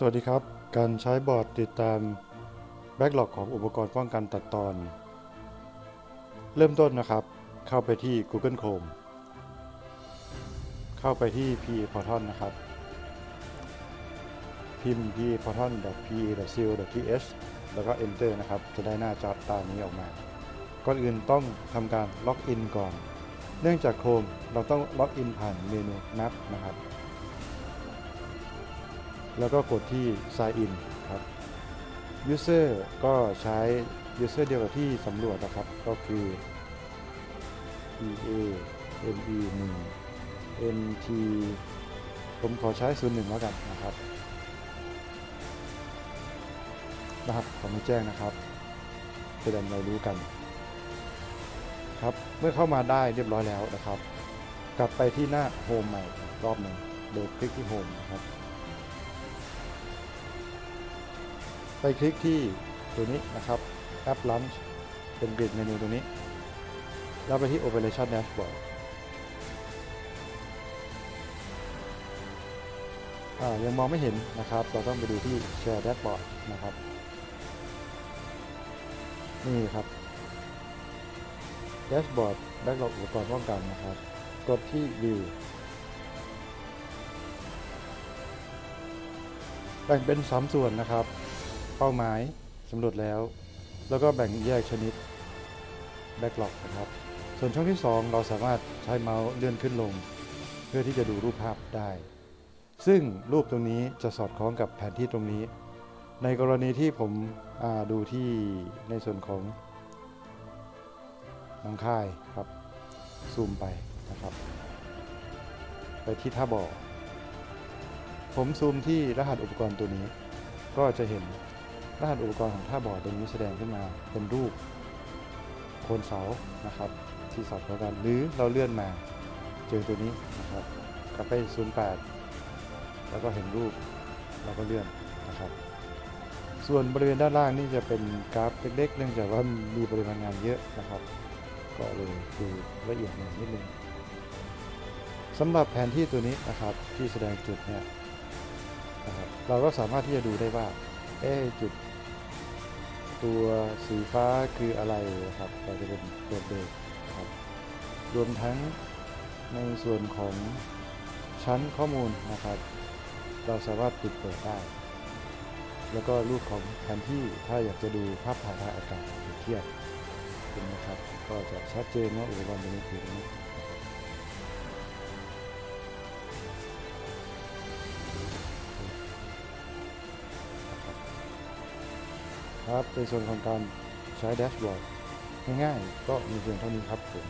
สวัสดีครับ การใช้บอร์ดติดตามแบ็กหลอกของอุปกรณ์ป้องกันตัดตอน เริ่มต้นนะครับ เข้าไปที่ Google Chrome เข้าไปที่ PE Portal นะครับ พิมพ์ PE Portal.pe.co.th แล้วก็ Enter นะครับ จะได้หน้าจอตามนี้ออกมา ก่อนอื่นต้องทำการล็อกอินก่อน เนื่องจาก Chrome เราต้องล็อกอินผ่านเมนู Map นะครับ แล้วก็กดที่ sign in ครับ user ก็ใช้ user เดียวกับที่สำรวจนะครับ ก็คือ e a m e 1 n t ผมขอใช้ 01 แล้วกันนะครับนะครับขอไม่แจ้งนะครับจะได้เรารู้กัน ครับ เมื่อเข้ามาได้เรียบร้อยแล้วนะครับ กลับไปที่หน้า Home ใหม่รอบหนึ่งโดยคลิกที่ Home นะครับ ไปคลิกที่ตัวนี้นะครับ App Launch เป็นกริดเมนูตัวนี้ แล้วไปที่ Operation Dashboard ยังมองไม่เห็นนะครับ เราต้องไปดูที่ Share Dashboard นะครับ นี่ครับ Dashboard แบ็กหลอกอุปกรณ์ป้องกันนะครับ กดที่ View แบ่งเป็น 3 ส่วนนะครับ เป้าหมายสำรวจแล้ว แล้วก็แบ่งแยกชนิด Backlog นะครับ ส่วนช่องที่ 2 เราสามารถใช้เมาส์เลื่อนขึ้นลง เพื่อที่จะดูรูปภาพได้ ซึ่งรูปตรงนี้จะสอดคล้องกับแผนที่ตรงนี้ ในกรณีที่ผมดูที่ในส่วนของหนังค่ายครับซูมไปนะครับ ไปที่ท่าบ่อผมซูมที่รหัสอุปกรณ์ตัวนี้ ก็จะเห็น รหัสอุปกรณ์ของท่าบอร์ดตรงนี้แสดงขึ้นมาเป็นรูปโคนเสานะครับที่สอดคล้องกันหรือเราเลื่อนมาเจอตัวนี้นะครับกลับไป 08 แล้วก็เห็นรูปเราก็เลื่อนนะครับ ส่วนบริเวณด้านล่างนี่จะเป็นกราฟเล็กๆ เนื่องจากว่ามีปริมาณงานเยอะนะครับ ก็เลยดูละเอียดหน่อยนิดนึงสำหรับแผนที่ตัวนี้นะครับที่แสดงจุดเนี่ยนะครับเราก็สามารถที่จะดูได้ว่าเอ๊จุด ตัวสีฟ้าคืออะไรนะครับเราจะเป็นตัวเบรกครับรวมทั้งในส่วนของชั้นข้อมูลนะครับ เราสามารถปิดเปิดได้ แล้วก็รูปของแผนที่ถ้าอยากจะดูภาพถ่ายทางอากาศเปรียบเทียบเห็นไหมครับ ก็จะชัดเจนว่าอุปกรณ์ตัวนี้คือตัวนี้นะครั ครับในส่วนของการใช้แดชบอร์ดง่ายๆก็มีเพียงเท่านี้ครับผม